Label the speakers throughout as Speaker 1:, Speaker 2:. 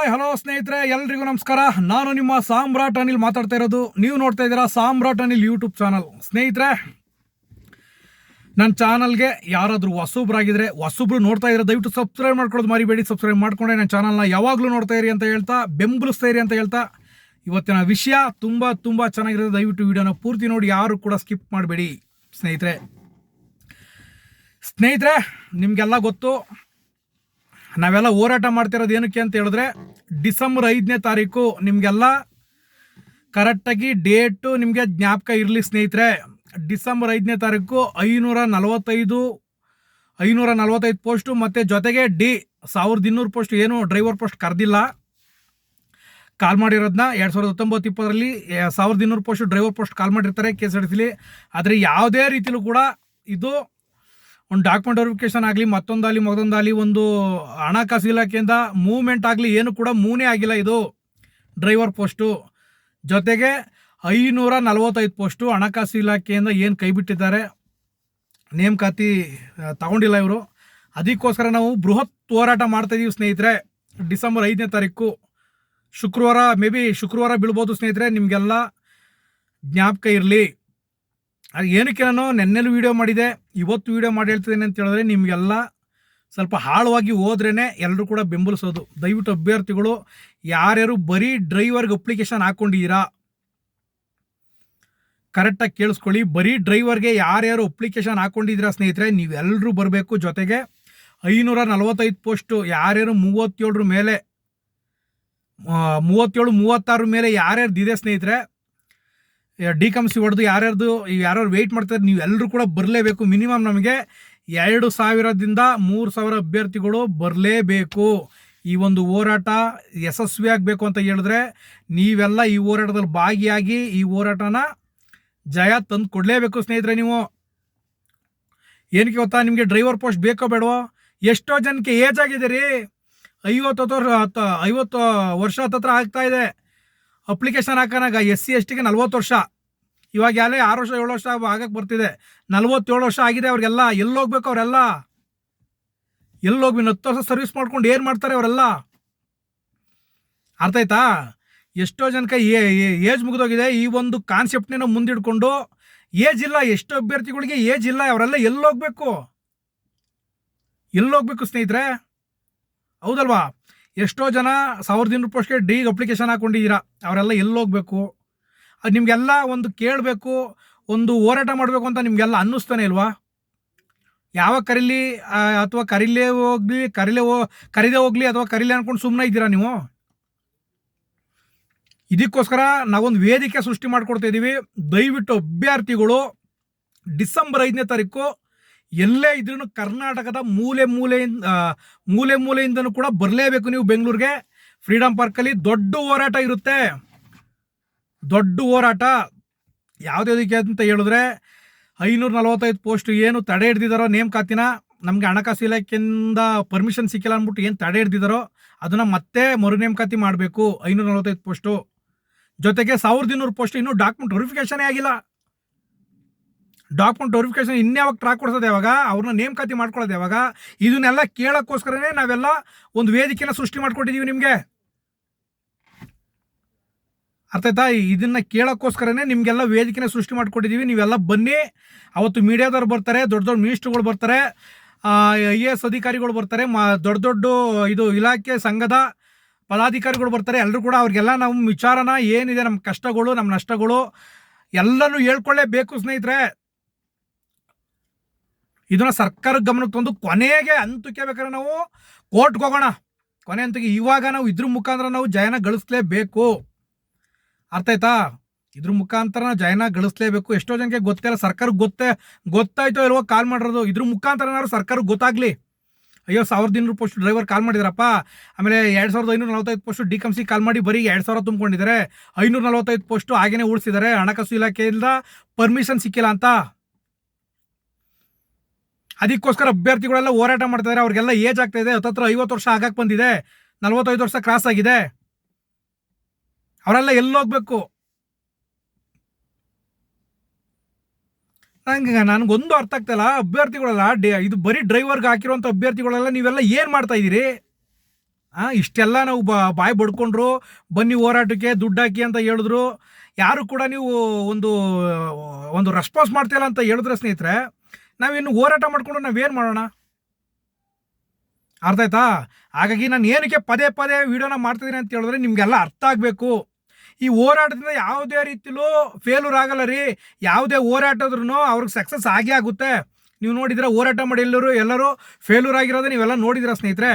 Speaker 1: Hi, hello ಸ್ನೇಹಿತರೆ, ಎಲ್ರಿಗೂ ನಮಸ್ಕಾರ. ನಾನು ನಿಮ್ಮ ಸಾಮ್ರಾಟ್ ಅನಿಲ್ ಮಾತಾಡ್ತಾ ಇರೋದು. ನೀವು ನೋಡ್ತಾ ಇದ್ದೀರಾ ಸಾಮ್ರಾಟ್ ಅನಿಲ್ ಯೂಟ್ಯೂಬ್ ಚಾನಲ್ ಸ್ನೇಹಿತರೆ ನನ್ನ ಚಾನಲ್ಗೆ ಯಾರಾದರೂ ಹೊಸೊಬ್ಬರಾಗಿದ್ರೆ ಹೊಸೊಬ್ರು ನೋಡ್ತಾ ಇದ್ರೆ ದಯವಿಟ್ಟು ಸಬ್ಸ್ಕ್ರೈಬ್ ಮಾಡ್ಕೊಳ್ಳೋದು ಮರಿಬೇಡಿ. ಸಬ್ಸ್ಕ್ರೈಬ್ ಮಾಡ್ಕೊಂಡೆ ನನ್ನ ಚಾನಲ್ನ ಯಾವಾಗಲೂ ನೋಡ್ತಾ ಇರಿ ಅಂತ ಹೇಳ್ತಾ, ಬೆಂಬಲಿಸ್ತಾ ಇರಿ ಅಂತ ಹೇಳ್ತಾ, ಇವತ್ತಿನ ವಿಷಯ ತುಂಬ ತುಂಬ ಚೆನ್ನಾಗಿರೋದು ದಯವಿಟ್ಟು ವಿಡಿಯೋನ ಪೂರ್ತಿ ನೋಡಿ, ಯಾರು ಕೂಡ ಸ್ಕಿಪ್ ಮಾಡಬೇಡಿ. ಸ್ನೇಹಿತರೆ ಸ್ನೇಹಿತರೆ, ನಿಮಗೆಲ್ಲ ಗೊತ್ತು ನಾವೆಲ್ಲ ಹೋರಾಟ ಮಾಡ್ತಿರೋದು ಏನಕ್ಕೆ ಅಂತ ಹೇಳಿದ್ರೆ ಡಿಸೆಂಬರ್ ಐದನೇ ತಾರೀಕು ನಿಮಗೆಲ್ಲ ಕರೆಕ್ಟಾಗಿ ಡೇಟು ನಿಮಗೆ ಜ್ಞಾಪಕ ಇರಲಿ ಸ್ನೇಹಿತರೆ. ಡಿಸೆಂಬರ್ ಐದನೇ ತಾರೀಕು ಐನೂರ ನಲವತ್ತೈದು ಐನೂರ ನಲವತ್ತೈದು ಪೋಸ್ಟು ಮತ್ತು ಜೊತೆಗೆ ಡಿ ಸಾವಿರದ ಇನ್ನೂರು ಪೋಸ್ಟ್ ಏನು ಡ್ರೈವರ್ ಪೋಸ್ಟ್ ಕರೆದಿಲ್ಲ. ಕಾಲ್ ಮಾಡಿರೋದನ್ನ ಎರಡು ಸಾವಿರದ ಹತ್ತೊಂಬತ್ತು ಇಪ್ಪತ್ತರಲ್ಲಿ ಸಾವಿರದ ಇನ್ನೂರು ಪೋಸ್ಟ್ ಡ್ರೈವರ್ ಪೋಸ್ಟ್ ಕಾಲ್ ಮಾಡಿರ್ತಾರೆ ಕೆ ಎಸ್ ಆರ್ ಆದರೆ ಯಾವುದೇ ರೀತಿಲೂ ಕೂಡ ಇದು ಒಂದು ಡಾಕ್ಯುಮೆಂಟ್ ವೆರಿಫಿಕೇಶನ್ ಆಗಲಿ, ಮತ್ತೊಂದಾಗಲಿ ಮತ್ತೊಂದಾಗಲಿ, ಒಂದು ಹಣಕಾಸು ಇಲಾಖೆಯಿಂದ ಮೂವ್ಮೆಂಟ್ ಆಗಲಿ, ಏನು ಕೂಡ ಮೂನೇ ಆಗಿಲ್ಲ ಇದು. ಡ್ರೈವರ್ ಪೋಸ್ಟು ಜೊತೆಗೆ ಐನೂರ ನಲವತ್ತೈದು ಪೋಸ್ಟು ಹಣಕಾಸು ಇಲಾಖೆಯಿಂದ ಏನು ಕೈ ಬಿಟ್ಟಿದ್ದಾರೆ? ನೇಮಕಾತಿ ತಗೊಂಡಿಲ್ಲ ಇವರು. ಅದಕ್ಕೋಸ್ಕರ ನಾವು ಬೃಹತ್ ಹೋರಾಟ ಮಾಡ್ತಾಯಿದ್ದೀವಿ ಸ್ನೇಹಿತರೆ. ಡಿಸೆಂಬರ್ ಐದನೇ ತಾರೀಕು. ಶುಕ್ರವಾರ ಮೇ ಬಿ ಶುಕ್ರವಾರ ಬೀಳ್ಬೋದು ಸ್ನೇಹಿತರೆ, ನಿಮಗೆಲ್ಲ ಜ್ಞಾಪಕ ಇರಲಿ. ಅದು ಏನಕ್ಕೆ ನಾನು ನೆನ್ನೆಲ್ಲೂ ವೀಡಿಯೋ ಮಾಡಿದೆ, ಇವತ್ತು ವೀಡಿಯೋ ಮಾಡಿ ಹೇಳ್ತಿದ್ದೇನೆ ಅಂತ ಹೇಳಿದ್ರೆ ನಿಮಗೆಲ್ಲ ಸ್ವಲ್ಪ ಆಳವಾಗಿ ಹೋದ್ರೇ ಎಲ್ಲರೂ ಕೂಡ ಬೆಂಬಲಿಸೋದು. ದಯವಿಟ್ಟು ಅಭ್ಯರ್ಥಿಗಳು, ಯಾರ್ಯಾರು ಬರೀ ಡ್ರೈವರ್ಗೆ ಅಪ್ಲಿಕೇಶನ್ ಹಾಕ್ಕೊಂಡಿದ್ದೀರಾ ಕರೆಕ್ಟಾಗಿ ಕೇಳಿಸ್ಕೊಳ್ಳಿ. ಬರೀ ಡ್ರೈವರ್ಗೆ ಯಾರ್ಯಾರು ಅಪ್ಲಿಕೇಶನ್ ಹಾಕ್ಕೊಂಡಿದ್ದೀರಾ ಸ್ನೇಹಿತರೆ ನೀವೆಲ್ಲರೂ ಬರಬೇಕು ಜೊತೆಗೆ ಐನೂರ ನಲವತ್ತೈದು ಪೋಸ್ಟು ಯಾರ್ಯಾರು ಮೂವತ್ತೇಳರ ಮೇಲೆ ಮೂವತ್ತೇಳು ಮೂವತ್ತಾರು ಮೇಲೆ ಯಾರ್ಯಾರ್ದು ಇದೆ ಸ್ನೇಹಿತರೆ ಡಿ ಕಮ್ಸಿ ಹೊಡೆದು ಯಾರ್ಯಾರ್ದು ಯಾರ್ಯಾರು ವೆಯ್ಟ್ ಮಾಡ್ತಾರೆ ನೀವು ಎಲ್ಲರೂ ಕೂಡ ಬರಲೇಬೇಕು. ಮಿನಿಮಮ್ ನಮಗೆ ಎರಡು ಸಾವಿರದಿಂದ ಮೂರು ಸಾವಿರ ಅಭ್ಯರ್ಥಿಗಳು ಬರಲೇಬೇಕು. ಈ ಒಂದು ಹೋರಾಟ ಯಶಸ್ವಿ ಆಗಬೇಕು ಅಂತ ಹೇಳಿದ್ರೆ ನೀವೆಲ್ಲ ಈ ಹೋರಾಟದಲ್ಲಿ ಭಾಗಿಯಾಗಿ ಈ ಹೋರಾಟನ ಜಯ ತಂದು ಕೊಡಲೇಬೇಕು ಸ್ನೇಹಿತರೆ ನೀವು. ಏನಕ್ಕೆ ಗೊತ್ತಾ? ನಿಮಗೆ ಡ್ರೈವರ್ ಪೋಸ್ಟ್ ಬೇಕೋ ಬೇಡವೋ? ಎಷ್ಟೋ ಜನಕ್ಕೆ ಏಜ್ ಆಗಿದೆ ರೀ. ಐವತ್ತು ಹತ್ತು ಐವತ್ತು ವರ್ಷ ಹತ್ತತ್ರ ಆಗ್ತಾ ಇದೆ. ಅಪ್ಲಿಕೇಶನ್ ಹಾಕೋಣಾಗ ಎಸ್ ಸಿ ಎಸ್ ಟಿಗೆ ನಲ್ವತ್ತು ವರ್ಷ. ಇವಾಗ ಯಾರೇ ಆರು ವರ್ಷ, ಏಳು ವರ್ಷ ಆಗಕ್ಕೆ ಬರ್ತಿದೆ. ನಲ್ವತ್ತೇಳು ವರ್ಷ ಆಗಿದೆ ಅವ್ರಿಗೆಲ್ಲ. ಎಲ್ಲಿ ಹೋಗ್ಬೇಕು ಅವರೆಲ್ಲ? ಎಲ್ಲಿ ಹೋಗಿ ಹತ್ತು ವರ್ಷ ಸರ್ವಿಸ್ ಮಾಡ್ಕೊಂಡು ಏನು ಮಾಡ್ತಾರೆ ಅವರೆಲ್ಲ? ಅರ್ಥ ಆಯ್ತಾ? ಎಷ್ಟೋ ಜನಕ್ಕೆ ಏಜ್ ಮುಗಿದೋಗಿದೆ. ಈ ಒಂದು ಕಾನ್ಸೆಪ್ಟ್ನ ಮುಂದಿಡ್ಕೊಂಡು ಏಜ್ ಇಲ್ಲ, ಎಷ್ಟು ಅಭ್ಯರ್ಥಿಗಳಿಗೆ ಏಜ್ ಇಲ್ಲ, ಅವರೆಲ್ಲ ಎಲ್ಲಿ ಹೋಗ್ಬೇಕು? ಎಲ್ಲಿ ಹೋಗ್ಬೇಕು ಸ್ನೇಹಿತರೆ? ಹೌದಲ್ವಾ? ಎಷ್ಟೋ ಜನ ಸಾವಿರದ ಇನ್ನೂರು ಪೋಸ್ಟ್ಗೆ ಡಿ ಅಪ್ಲಿಕೇಶನ್ ಹಾಕೊಂಡಿದ್ದೀರಾ. ಅವರೆಲ್ಲ ಎಲ್ಲಿ ಹೋಗ್ಬೇಕು? ಅದು ನಿಮಗೆಲ್ಲ ಒಂದು ಕೇಳಬೇಕು, ಒಂದು ಹೋರಾಟ ಮಾಡಬೇಕು ಅಂತ ನಿಮಗೆಲ್ಲ ಅನ್ನಿಸ್ತಾನೆ ಇಲ್ವಾ? ಯಾವ ಕರೀಲಿ ಅಥವಾ ಕರೀಲೇ ಹೋಗ್ಲಿ, ಕರೀಲೇ ಹೋ, ಕರೀದೇ ಹೋಗ್ಲಿ ಅಥವಾ ಕರೀಲೇ ಅನ್ಕೊಂಡು ಸುಮ್ಮನೆ ಇದ್ದೀರಾ ನೀವು? ಇದಕ್ಕೋಸ್ಕರ ನಾವೊಂದು ವೇದಿಕೆ ಸೃಷ್ಟಿ ಮಾಡ್ಕೊಡ್ತಾ ಇದ್ದೀವಿ. ದಯವಿಟ್ಟು ಅಭ್ಯರ್ಥಿಗಳು, ಡಿಸೆಂಬರ್ ಐದನೇ ತಾರೀಕು ಎಲ್ಲೇ ಇದ್ರೂ ಕರ್ನಾಟಕದ ಮೂಲೆ ಮೂಲೆಯಿಂದ ಮೂಲೆ ಮೂಲೆಯಿಂದನೂ ಕೂಡ ಬರಲೇಬೇಕು ನೀವು ಬೆಂಗಳೂರಿಗೆ. ಫ್ರೀಡಮ್ ಪಾರ್ಕಲ್ಲಿ ದೊಡ್ಡ ಹೋರಾಟ ಇರುತ್ತೆ. ದೊಡ್ಡ ಹೋರಾಟ. ಯಾವುದಕ್ಕೆ ಅಂತ ಹೇಳಿದ್ರೆ, ಐನೂರ ನಲವತ್ತೈದು ಪೋಸ್ಟ್ ಏನು ತಡೆ ಹಿಡ್ದಿದ್ದಾರೋ ನೇಮಕಾತಿನ ನಮಗೆ ಹಣಕಾಸು ಇಲಾಖೆಯಿಂದ ಪರ್ಮಿಷನ್ ಸಿಕ್ಕಿಲ್ಲ ಅಂದ್ಬಿಟ್ಟು ಏನು ತಡೆ ಹಿಡ್ದಿದಾರೋ ಅದನ್ನು ಮತ್ತೆ ಮರು ನೇಮಕಾತಿ ಮಾಡಬೇಕು, ಐನೂರ ನಲವತ್ತೈದು ಪೋಸ್ಟು ಜೊತೆಗೆ ಸಾವಿರದ ಇನ್ನೂರು ಪೋಸ್ಟ್ ಇನ್ನೂ ಡಾಕ್ಯುಮೆಂಟ್ ವೆರಿಫಿಕೇಷನೇ ಆಗಿಲ್ಲ. ಡಾಕ್ಯುಮೆಂಟ್ ವೆರಿಫಿಕೇಶನ್ ಇನ್ಯಾವಾಗ ಟ್ರಾಕ್ ಕೊಡ್ಸೋದು ಯಾವಾಗ, ಅವ್ರನ್ನ ನೇಮಕಾತಿ ಮಾಡ್ಕೊಳ್ಳೋದು ಯಾವಾಗ, ಇದನ್ನೆಲ್ಲ ಕೇಳೋಕ್ಕೋಸ್ಕರನೇ ನಾವೆಲ್ಲ ಒಂದು ವೇದಿಕೆನ ಸೃಷ್ಟಿ ಮಾಡ್ಕೊಟ್ಟಿದ್ದೀವಿ ನಿಮಗೆ. ಅರ್ಥ ಆಯ್ತಾ? ಇದನ್ನ ಕೇಳೋಕ್ಕೋಸ್ಕರನೇ ನಿಮಗೆಲ್ಲ ವೇದಿಕೆನ ಸೃಷ್ಟಿ ಮಾಡಿಕೊಟ್ಟಿದ್ದೀವಿ ನೀವೆಲ್ಲ ಬನ್ನಿ. ಅವತ್ತು ಮೀಡಿಯಾದವ್ರು ಬರ್ತಾರೆ, ದೊಡ್ಡ ದೊಡ್ಡ ಮಿನಿಸ್ಟ್ರುಗಳು ಬರ್ತಾರೆ ಐ ಎ ಎಸ್ ಅಧಿಕಾರಿಗಳು ಬರ್ತಾರೆ, ಮಾ, ದೊಡ್ಡ ದೊಡ್ಡ ಇದು ಇಲಾಖೆ, ಸಂಘದ ಪದಾಧಿಕಾರಿಗಳು ಬರ್ತಾರೆ. ಎಲ್ಲರೂ ಕೂಡ ಅವ್ರಿಗೆಲ್ಲ ನಮ್ಮ ವಿಚಾರನ ಏನಿದೆ ನಮ್ಮ ಕಷ್ಟಗಳು ನಮ್ಮ ನಷ್ಟಗಳು ಎಲ್ಲನೂ ಹೇಳ್ಕೊಳ್ಳೇಬೇಕು ಸ್ನೇಹಿತರೆ. ಇದನ್ನ ಸರ್ಕಾರದ ಗಮನಕ್ಕೆ ತಂದು ಕೊನೆಗೆ ಅಂತಕ್ಕೆ ಬೇಕಾದ್ರೆ ನಾವು ಕೋರ್ಟ್ಗೆ ಹೋಗೋಣ. ಕೊನೆ ಅಂತಕ್ಕೆ ಇವಾಗ ನಾವು ಇದ್ರ ಮುಖಾಂತರ ನಾವು ಜಯನ ಗಳಿಸ್ಲೇಬೇಕು. ಅರ್ಥ ಆಯ್ತಾ? ಇದ್ರ ಮುಖಾಂತರ ಜಯನ ಗಳಿಸ್ಲೇಬೇಕು. ಎಷ್ಟೋ ಜನಕ್ಕೆ ಗೊತ್ತಿಲ್ಲ ಸರ್ಕಾರಕ್ಕೆ ಗೊತ್ತೇ, ಗೊತ್ತಾಯ್ತೋ ಇಲ್ವೋ ಕಾಲ್ ಮಾಡಿರೋದು. ಇದ್ರ ಮುಖಾಂತರ ಏನಾದ್ರು ಸರ್ಕಾರಕ್ಕೆ ಗೊತ್ತಾಗ್ಲಿ. ಅಯ್ಯೋ, ಸಾವಿರದ ಇನ್ನೂರು ಪೋಸ್ಟ್ ಡ್ರೈವರ್ ಕಾಲ್ ಮಾಡಿದಾರಪ್ಪ. ಆಮೇಲೆ ಎರಡು ಸಾವಿರದ ಐನೂರ ನಲವತ್ತೈದು ಪೋಸ್ಟ್ ಡಿ ಕಮ್ಸಿ ಕಾಲ್ ಮಾಡಿ ಬರೀ ಎರಡು ಸಾವಿರ ತುಂಬಿಕೊಂಡಿದ್ದಾರೆ ಐನೂರ ನಲವತ್ತೈದು ಪೋಸ್ಟು ಹಾಗೇನೆ ಉಳಿಸಿದ್ದಾರೆ ಹಣಕಾಸು ಇಲಾಖೆಯಿಂದ ಪರ್ಮಿಷನ್ ಸಿಕ್ಕಿಲ್ಲ ಅಂತ. ಅದಕ್ಕೋಸ್ಕರ ಅಭ್ಯರ್ಥಿಗಳೆಲ್ಲ ಹೋರಾಟ ಮಾಡ್ತಿದ್ದಾರೆ ಅವ್ರಿಗೆಲ್ಲ ಏಜ್ ಆಗ್ತಾ ಇದೆ. ಹತ್ತತ್ರ ಐವತ್ತು ವರ್ಷ ಆಗಕ್ಕೆ ಬಂದಿದೆ. ನಲವತ್ತೈದು ವರ್ಷ ಕ್ರಾಸ್ ಆಗಿದೆ. ಅವರೆಲ್ಲ ಎಲ್ಲೋಗ್ಬೇಕು. ನಂಗೆ ನನಗೊಂದು ಅರ್ಥ ಆಗ್ತಾಯಿಲ್ಲ ಅಭ್ಯರ್ಥಿಗಳೆಲ್ಲ ಡೇ, ಇದು ಬರೀ ಡ್ರೈವರ್ಗೆ ಹಾಕಿರುವಂಥ ಅಭ್ಯರ್ಥಿಗಳೆಲ್ಲ ನೀವೆಲ್ಲ ಏನು ಮಾಡ್ತಾ ಹಾಂ ಇಷ್ಟೆಲ್ಲ ನಾವು ಬಾಯಿ ಬಡ್ಕೊಂಡ್ರು, ಬನ್ನಿ ಹೋರಾಟಕ್ಕೆ ದುಡ್ಡು ಹಾಕಿ ಅಂತ ಹೇಳಿದ್ರು. ಯಾರು ಕೂಡ ನೀವು ಒಂದು ಒಂದು ರೆಸ್ಪಾನ್ಸ್ ಮಾಡ್ತಿಲ್ಲ ಅಂತ ಹೇಳಿದ್ರೆ ಸ್ನೇಹಿತರೆ ನಾವಿನ್ನು ಹೋರಾಟ ಮಾಡಿಕೊಂಡು ನಾವೇನು ಮಾಡೋಣ? ಅರ್ಥ ಆಯ್ತಾ? ಹಾಗಾಗಿ ನಾನು ಏನಕ್ಕೆ ಪದೇ ಪದೇ ವೀಡಿಯೋನ ಮಾಡ್ತಿದ್ದೀನಿ ಅಂತ ಹೇಳಿದ್ರೆ ನಿಮಗೆಲ್ಲ ಅರ್ಥ ಆಗಬೇಕು. ಈ ಹೋರಾಟದಿಂದ ಯಾವುದೇ ರೀತಿಲೂ ಫೇಲ್ಯೂರ್ ಆಗಲ್ಲ ರೀ. ಯಾವುದೇ ಹೋರಾಟದ್ರೂ ಅವ್ರಿಗೆ ಸಕ್ಸಸ್ ಆಗೇ ಆಗುತ್ತೆ. ನೀವು ನೋಡಿದ್ರೆ ಹೋರಾಟ ಮಾಡಿ ಎಲ್ಲರೂ ಎಲ್ಲರೂ ಫೇಲ್ಯೂರ್ ಆಗಿರೋದು ನೀವೆಲ್ಲ ನೋಡಿದಿರ ಸ್ನೇಹಿತರೆ?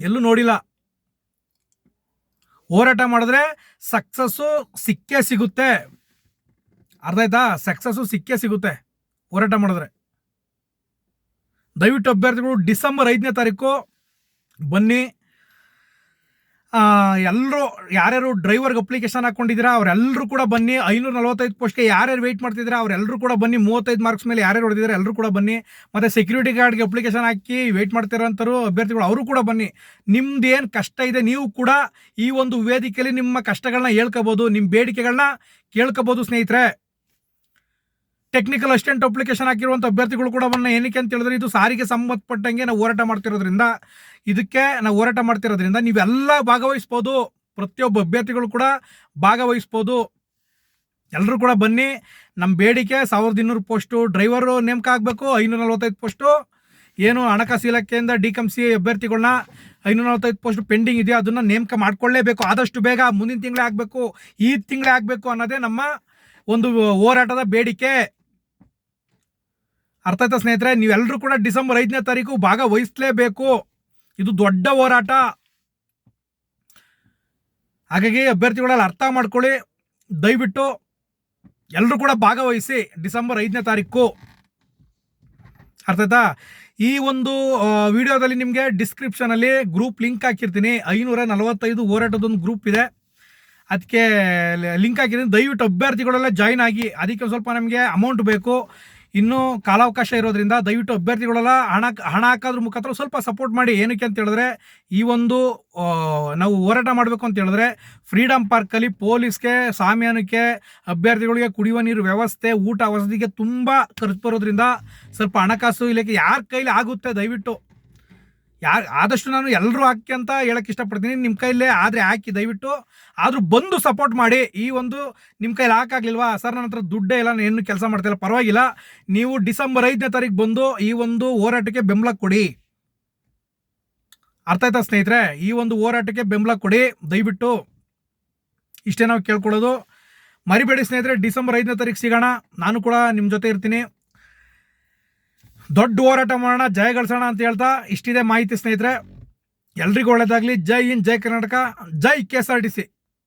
Speaker 1: ಎಲ್ಲೂ ನೋಡಿಲ್ಲ. ಹೋರಾಟ ಮಾಡಿದ್ರೆ ಸಕ್ಸಸ್ಸು ಸಿಕ್ಕೇ ಸಿಗುತ್ತೆ. ಅರ್ಥ ಆಯ್ತಾ? ಸಕ್ಸಸ್ಸು ಸಿಕ್ಕೇ ಸಿಗುತ್ತೆ ಹೋರಾಟ ಮಾಡಿದ್ರೆ. ದಯವಿಟ್ಟು ಅಭ್ಯರ್ಥಿಗಳು ಡಿಸೆಂಬರ್ ಐದನೇ ತಾರೀಕು ಬನ್ನಿ. ಎಲ್ಲರೂ ಯಾರ್ಯಾರು ಡ್ರೈವರ್ಗೆ ಅಪ್ಲಿಕೇಶನ್ ಹಾಕೊಂಡಿದ್ದೀರಾ ಅವರೆಲ್ಲರೂ ಕೂಡ ಬನ್ನಿ. ಐನೂರ ನಲವತ್ತೈದು ಪೋಸ್ಟ್ಗೆ ಯಾರ್ಯಾರು ವೆಯ್ಟ್ ಮಾಡ್ತಿದ್ದೀರಾ ಅವರೆಲ್ಲರೂ ಕೂಡ ಬನ್ನಿ. ಮೂವತ್ತೈದು ಮಾರ್ಕ್ಸ್ ಮೇಲೆ ಯಾರ್ಯಾರು ಹೊಡೆದಿದ್ದಾರೆ ಎಲ್ಲರೂ ಕೂಡ ಬನ್ನಿ. ಮತ್ತು ಸೆಕ್ಯೂರಿಟಿ ಗಾರ್ಡ್ಗೆ ಅಪ್ಲಿಕೇಶನ್ ಹಾಕಿ ವೆಯ್ಟ್ ಮಾಡ್ತಿರೋಂಥವ್ರು, ಅಭ್ಯರ್ಥಿಗಳು, ಅವರು ಕೂಡ ಬನ್ನಿ. ನಿಮ್ದು ಕಷ್ಟ ಇದೆ, ನೀವು ಕೂಡ ಈ ಒಂದು ವೇದಿಕೆಯಲ್ಲಿ ನಿಮ್ಮ ಕಷ್ಟಗಳನ್ನ ಹೇಳ್ಕೋಬೋದು ನಿಮ್ಮ ಬೇಡಿಕೆಗಳನ್ನ ಕೇಳ್ಕೋಬೋದು ಸ್ನೇಹಿತರೆ. ಟೆಕ್ನಿಕಲ್ ಅಸಿಸ್ಟೆಂಟ್ ಅಪ್ಲಿಕೇಶನ್ ಹಾಕಿರುವಂಥ ಅಭ್ಯರ್ಥಿಗಳು ಕೂಡ ಬನ್ನ ಏನಕ್ಕೆ ಅಂತ ಹೇಳಿದ್ರೆ ಇದು ಸಾರಿಗೆ ಸಂಬಂಧಪಟ್ಟಂಗೆ ನಾವು ಹೋರಾಟ ಮಾಡ್ತಿರೋದ್ರಿಂದ, ಇದಕ್ಕೆ ನಾವು ಹೋರಾಟ ಮಾಡ್ತಿರೋದ್ರಿಂದ ನೀವೆಲ್ಲ ಭಾಗವಹಿಸ್ಬೋದು, ಪ್ರತಿಯೊಬ್ಬ ಅಭ್ಯರ್ಥಿಗಳು ಕೂಡ ಭಾಗವಹಿಸ್ಬೋದು. ಎಲ್ಲರೂ ಕೂಡ ಬನ್ನಿ ನಮ್ಮ ಬೇಡಿಕೆ ಸಾವಿರದ ಇನ್ನೂರು ಪೋಸ್ಟು ಡ್ರೈವರು ನೇಮಕ ಆಗಬೇಕು, ಐನೂರ ನಲ್ವತ್ತೈದು ಪೋಸ್ಟು. ಏನು ಹಣಕಾಸು ಇಲಾಖೆಯಿಂದ ಡಿ ಕಮ್ ಸಿ ಅಭ್ಯರ್ಥಿಗಳನ್ನ ಐನೂರ ನಲ್ವತ್ತೈದು ಪೋಸ್ಟ್ ಪೆಂಡಿಂಗ್ ಇದೆಯಾ ಅದನ್ನು ನೇಮಕ ಮಾಡ್ಕೊಳ್ಳೇಬೇಕು. ಆದಷ್ಟು ಬೇಗ ಮುಂದಿನ ತಿಂಗಳೇ ಆಗಬೇಕು, ಈ ತಿಂಗಳೇ ಆಗಬೇಕು ಅನ್ನೋದೇ ನಮ್ಮ ಒಂದು ಹೋರಾಟದ ಬೇಡಿಕೆ. ಅರ್ಥ ಆಯ್ತಾ ಸ್ನೇಹಿತರೆ? ನೀವೆಲ್ಲರೂ ಕೂಡ ಡಿಸೆಂಬರ್ ಐದನೇ ತಾರೀಕು ಭಾಗವಹಿಸಲೇಬೇಕು. ಇದು ದೊಡ್ಡ ಹೋರಾಟ. ಹಾಗಾಗಿ ಅಭ್ಯರ್ಥಿಗಳೆಲ್ಲ ಅರ್ಥ ಮಾಡ್ಕೊಳ್ಳಿ. ದಯವಿಟ್ಟು ಎಲ್ಲರೂ ಕೂಡ ಭಾಗವಹಿಸಿ ಡಿಸೆಂಬರ್ ಐದನೇ ತಾರೀಕು. ಅರ್ಥ ಆಯ್ತಾ? ಈ ಒಂದು ವಿಡಿಯೋದಲ್ಲಿ ನಿಮಗೆ ಡಿಸ್ಕ್ರಿಪ್ಷನಲ್ಲಿ ಗ್ರೂಪ್ ಲಿಂಕ್ ಹಾಕಿರ್ತೀನಿ. ಐನೂರ ನಲವತ್ತೈದು ಹೋರಾಟದೊಂದು ಗ್ರೂಪ್ ಇದೆ. ಅದಕ್ಕೆ ಲಿಂಕ್ ಹಾಕಿದ್ದೀನಿ ದಯವಿಟ್ಟು ಅಭ್ಯರ್ಥಿಗಳೆಲ್ಲ ಜಾಯ್ನ್ ಆಗಿ, ಅದಕ್ಕೆ ಸ್ವಲ್ಪ ನಮಗೆ ಅಮೌಂಟ್ ಬೇಕು. ಇನ್ನೂ ಕಾಲಾವಕಾಶ ಇರೋದ್ರಿಂದ ದಯವಿಟ್ಟು ಅಭ್ಯರ್ಥಿಗಳೆಲ್ಲ ಹಣ ಹಣ ಹಾಕೋದ್ರ ಮುಖಾಂತರ ಸ್ವಲ್ಪ ಸಪೋರ್ಟ್ ಮಾಡಿ. ಏನಕ್ಕೆ ಅಂತ ಹೇಳಿದ್ರೆ, ಈ ಒಂದು ನಾವು ಹೋರಾಟ ಮಾಡಬೇಕು ಅಂತ ಹೇಳಿದ್ರೆ ಫ್ರೀಡಮ್ ಪಾರ್ಕಲ್ಲಿ ಪೊಲೀಸ್ಗೆ, ಸಾಮ್ಯಾನಕ್ಕೆ, ಅಭ್ಯರ್ಥಿಗಳಿಗೆ ಕುಡಿಯುವ ನೀರು ವ್ಯವಸ್ಥೆ, ಊಟ ವಸತಿಗೆ ತುಂಬ ಖರ್ಚು ಬರೋದ್ರಿಂದ ಸ್ವಲ್ಪ ಹಣಕಾಸು ಇಲಾಖೆ ಯಾರ ಕೈಲಿ ಆಗುತ್ತೆ ದಯವಿಟ್ಟು. ಯಾರು, ಆದಷ್ಟು ನಾನು ಎಲ್ಲರೂ ಹಾಕಿ ಅಂತ ಹೇಳಕ್ಕೆ ಇಷ್ಟಪಡ್ತೀನಿ. ನಿಮ್ಮ ಕೈಲೇ ಆದರೆ ಹಾಕಿ ದಯವಿಟ್ಟು ಆದರೂ ಬಂದು ಸಪೋರ್ಟ್ ಮಾಡಿ. ಈ ಒಂದು ನಿಮ್ಮ ಕೈಲಿ ಹಾಕಾಗ್ಲಿಲ್ವಾ? ಸರ್ ನನ್ನ ಹತ್ರ ದುಡ್ಡೇ ಇಲ್ಲ, ನಾನು ಏನು ಕೆಲಸ ಮಾಡ್ತಿಲ್ಲ. ಪರವಾಗಿಲ್ಲ. ನೀವು ಡಿಸೆಂಬರ್ ಐದನೇ ತಾರೀಕು ಬಂದು ಈ ಒಂದು ಹೋರಾಟಕ್ಕೆ ಬೆಂಬಲ ಕೊಡಿ. ಅರ್ಥ ಆಯ್ತಾ ಸ್ನೇಹಿತರೆ? ಈ ಒಂದು ಹೋರಾಟಕ್ಕೆ ಬೆಂಬಲ ಕೊಡಿ. ದಯವಿಟ್ಟು ಇಷ್ಟೇ ನಾವು ಕೇಳ್ಕೊಳ್ಳೋದು. ಮರಿಬೇಡಿ ಸ್ನೇಹಿತರೆ, ಡಿಸೆಂಬರ್ ಐದನೇ ತಾರೀಕು ಸಿಗೋಣ. ನಾನು ಕೂಡ ನಿಮ್ಮ ಜೊತೆ ಇರ್ತೀನಿ. ದೊಡ್ಡ ಹೋರಾಟ ಮಾಡೋಣ, ಜಯ ಗಳಿಸೋಣ ಅಂತ ಹೇಳ್ತಾ ಇಷ್ಟಿದೆ ಮಾಹಿತಿ ಸ್ನೇಹಿತರೆ. ಎಲ್ರಿಗೂ ಒಳ್ಳೆಯದಾಗಲಿ ಜೈ ಇನ್ ಜೈ ಕರ್ನಾಟಕ. ಜೈ ಕೆ ಆರ್ ಟಿ ಸಿ.